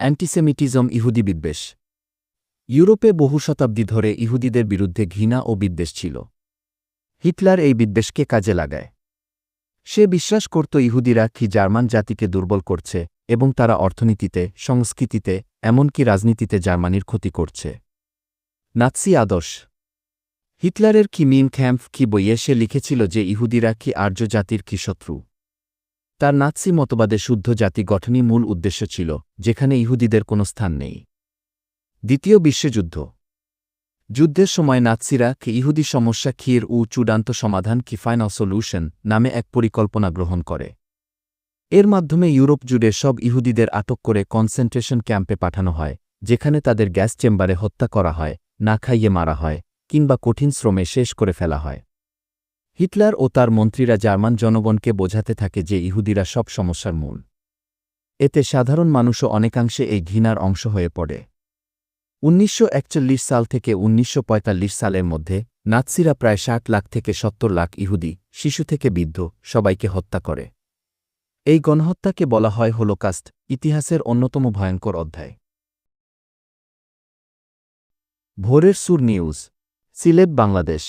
অ্যান্টিসেমিটিজম ইহুদি বিদ্বেষ। ইউরোপে বহু শতাব্দী ধরে ইহুদিদের বিরুদ্ধে ঘৃণা ও বিদ্বেষ ছিল। হিটলার এই বিদ্বেষকে কাজে লাগায়। সে বিশ্বাস করত ইহুদিরা কি জার্মান জাতিকে দুর্বল করছে এবং তারা অর্থনীতিতে, সংস্কৃতিতে, এমনকি রাজনীতিতে জার্মানির ক্ষতি করছে। নাৎসি আদর্শ। হিটলারের কি মিন ক্যাম্প কি বইয়ে সে লিখেছিল যে ইহুদিরা কি আর্য জাতির কি শত্রু? তার নাৎসি মতবাদে শুদ্ধ জাতি গঠনই মূল উদ্দেশ্য ছিল, যেখানে ইহুদিদের কোনো স্থান নেই। দ্বিতীয় বিশ্বযুদ্ধ। যুদ্ধের সময় নাৎসিরা ইহুদি সমস্যা ক্ষীর ও চূড়ান্ত সমাধান কি ফাইনাল সলিউশন নামে এক পরিকল্পনা গ্রহণ করে। এর মাধ্যমে ইউরোপ জুড়ে সব ইহুদিদের আটক করে কনসেন্ট্রেশন ক্যাম্পে পাঠানো হয়, যেখানে তাদের গ্যাস চেম্বারে হত্যা করা হয়, না খাইয়ে মারা হয়, কিংবা কঠিন শ্রমে শেষ করে ফেলা হয়। হিটলার ও তার মন্ত্রীরা জার্মান জনগণকে বোঝাতে থাকে যে ইহুদিরা সব সমস্যার মূল। এতে সাধারণ মানুষও অনেকাংশে এই ঘৃণার অংশ হয়ে পড়ে। উনিশশো একচল্লিশ সাল থেকে উনিশশো পঁয়তাল্লিশ সালের মধ্যে নাৎসিরা প্রায় ষাট লাখ থেকে সত্তর লাখ ইহুদি, শিশু থেকে বৃদ্ধ সবাইকে হত্যা করে। এই গণহত্যাকে বলা হয় হোলোকাস্ট, ইতিহাসের অন্যতম ভয়ঙ্কর অধ্যায়। ভোরের সুর নিউজ। সিলেট, বাংলাদেশ।